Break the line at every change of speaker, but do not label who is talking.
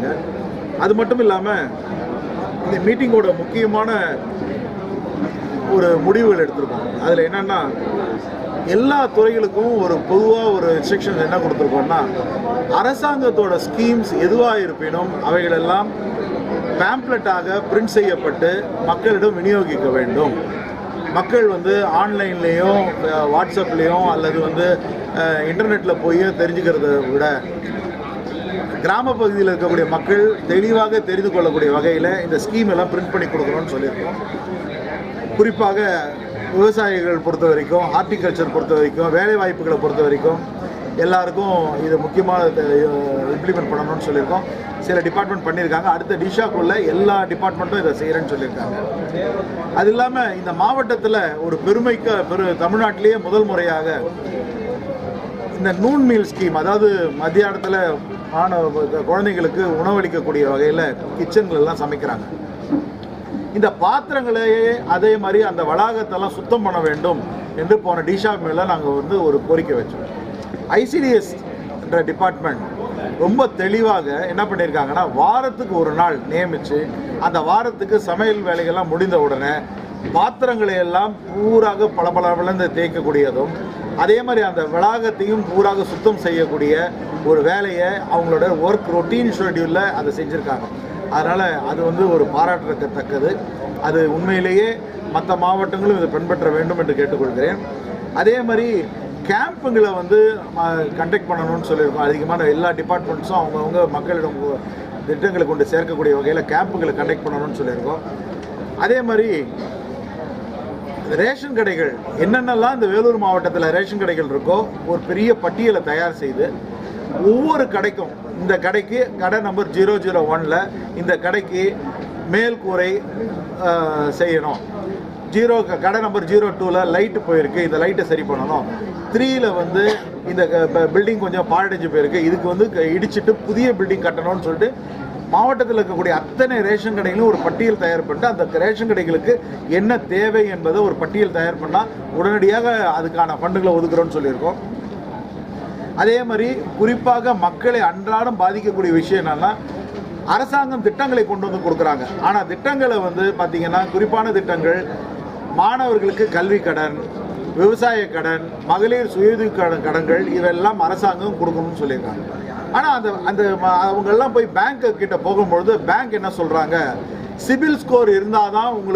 பண்ணியிருக்காங்க அது மட்டும் இல்லாமல் இந்த மீட்டிங்கோட முக்கியமான ஒரு முடிவுகள் எடுத்திருக்கோம் அதில் என்னென்னா எல்லா துறைகளுக்கும் ஒரு பொதுவாக ஒரு இன்ஸ்ட்ரக்ஷன் என்ன கொடுத்துருக்கோம்னா அரசாங்கத்தோட ஸ்கீம்ஸ் எதுவாக இருப்பினும் அவைகளெல்லாம் பேம்ப்ளெட்டாக பிரிண்ட் செய்யப்பட்டு மக்களிடம் விநியோகிக்க வேண்டும். மக்கள் வந்து ஆன்லைன்லேயும் வாட்ஸ்அப்லேயும் அல்லது வந்து இன்டர்நெட்டில் போய் தெரிஞ்சுக்கிறத விட கிராம பகுதியில் இருக்கக்கூடிய மக்கள் தெளிவாக தெரிந்து கொள்ளக்கூடிய வகையில் இந்த ஸ்கீம் எல்லாம் பிரிண்ட் பண்ணி கொடுக்கணும்னு சொல்லியிருக்கோம். குறிப்பாக விவசாயிகள் பொறுத்த வரைக்கும் ஹார்டிகல்ச்சர் பொறுத்த வரைக்கும் வேலை வாய்ப்புகளை பொறுத்த வரைக்கும் எல்லாருக்கும் இது முக்கியமாக இம்ப்ளிமெண்ட் பண்ணணும்னு சொல்லியிருக்கோம். சில டிபார்ட்மெண்ட் பண்ணியிருக்காங்க. அடுத்த டிஷாக்குள்ள எல்லா டிபார்ட்மெண்ட்டும் இதை செய்கிறேன்னு சொல்லியிருக்காங்க. அது இல்லாமல் இந்த மாவட்டத்தில் ஒரு பெருமைக்க பெரு தமிழ்நாட்டிலேயே முதல் முறையாக இந்த நூன் மீல் ஸ்கீம் அதாவது மத்தியானத்தில் மாணவ குழந்தைங்களுக்கு உணவளிக்கக்கூடிய வகையில் கிச்சன்களெல்லாம் சமைக்கிறாங்க. இந்த பாத்திரங்களையே அதே மாதிரி அந்த வளாகத்தெல்லாம் சுத்தம் பண்ண வேண்டும் என்று போன டிஷா மேலே நாங்கள் வந்து ஒரு கோரிக்கை வச்சோம். ஐசிடிஎஸ் என்ற டிபார்ட்மெண்ட் ரொம்ப தெளிவாக என்ன பண்ணியிருக்காங்கன்னா வாரத்துக்கு ஒரு நாள் நியமித்து அந்த வாரத்துக்கு சமையல் வேலைகள்லாம் முடிந்த உடனே பாத்திரங்களை எல்லாம் பூராக பளபளபளந்து தேய்க்கக்கூடியதும் அதே மாதிரி அந்த வளாகத்தையும் பூராக சுத்தம் செய்யக்கூடிய ஒரு வேலையை அவங்களோட ஒர்க் ரொட்டீன் ஷெட்யூலில் அதை செஞ்சுருக்காங்க. அதனால் அது வந்து ஒரு பாராட்டத்தக்கது. அது உண்மையிலேயே மற்ற மாவட்டங்களும் இதை பின்பற்ற வேண்டும் என்று கேட்டுக்கொள்கிறேன். அதே மாதிரி கேம்புங்களை வந்து கண்டக்ட் பண்ணணும்னு சொல்லியிருக்கோம். அதிகமான எல்லா டிபார்ட்மெண்ட்ஸும் அவங்கவுங்க மக்களிடம் திட்டங்களை கொண்டு சேர்க்கக்கூடிய வகையில் கேம்புகளை கண்டக்ட் பண்ணணும்னு சொல்லியிருக்கோம். அதே மாதிரி ரேஷன் கடைகள் என்னென்னலாம் இந்த வேலூர் மாவட்டத்தில் ரேஷன் கடைகள் இருக்கோ ஒரு பெரிய பட்டியலை தயார் செய்து ஒவ்வொரு கடைக்கும் இந்த கடைக்கு கடை நம்பர் ஜீரோ ஜீரோ ஒனில் இந்த கடைக்கு மேல் கூரை செய்யணும். ஜீரோ கடை நம்பர் ஜீரோ டூவில் லைட்டு போயிருக்கு இந்த லைட்டை சரி பண்ணணும். த்ரீயில் வந்து இந்த பில்டிங் கொஞ்சம் பாழடைஞ்சு போயிருக்கு. இதுக்கு வந்து க- இடிச்சிட்டு புதிய பில்டிங் கட்டணும்னு சொல்லிட்டு மாவட்டத்தில் இருக்கக்கூடிய அத்தனை ரேஷன் கடைகளும் ஒரு பட்டியல் தயார் பண்ணிட்டு அந்த ரேஷன் கடைகளுக்கு என்ன தேவை என்பதை ஒரு பட்டியல் தயார் பண்ணால் உடனடியாக அதுக்கான ஃபண்டுகளை ஒதுக்குறோன்னு சொல்லியிருக்கோம். அதே மாதிரி குறிப்பாக மக்களை அன்றாடம் பாதிக்கக்கூடிய விஷயம் என்னன்னா அரசாங்கம் திட்டங்களை கொண்டு வந்து கொடுக்குறாங்க. ஆனால் திட்டங்களை வந்து பார்த்திங்கன்னா குறிப்பான திட்டங்கள் மாணவர்களுக்கு கல்வி கடன் விவசாய கடன் மகளிர் சுயஉதவி கடன் கடன்கள் இதெல்லாம் அரசாங்கம் கொடுக்கணும்னு சொல்லியிருக்காங்க. ஆனால் அந்த அந்த அவங்க அவங்கெல்லாம் போய் பேங்க் கிட்ட போகும்பொழுது பேங்க் என்ன சொல்கிறாங்க சிபில் ஸ்கோர் இருந்தால் தான் உங்களுக்கு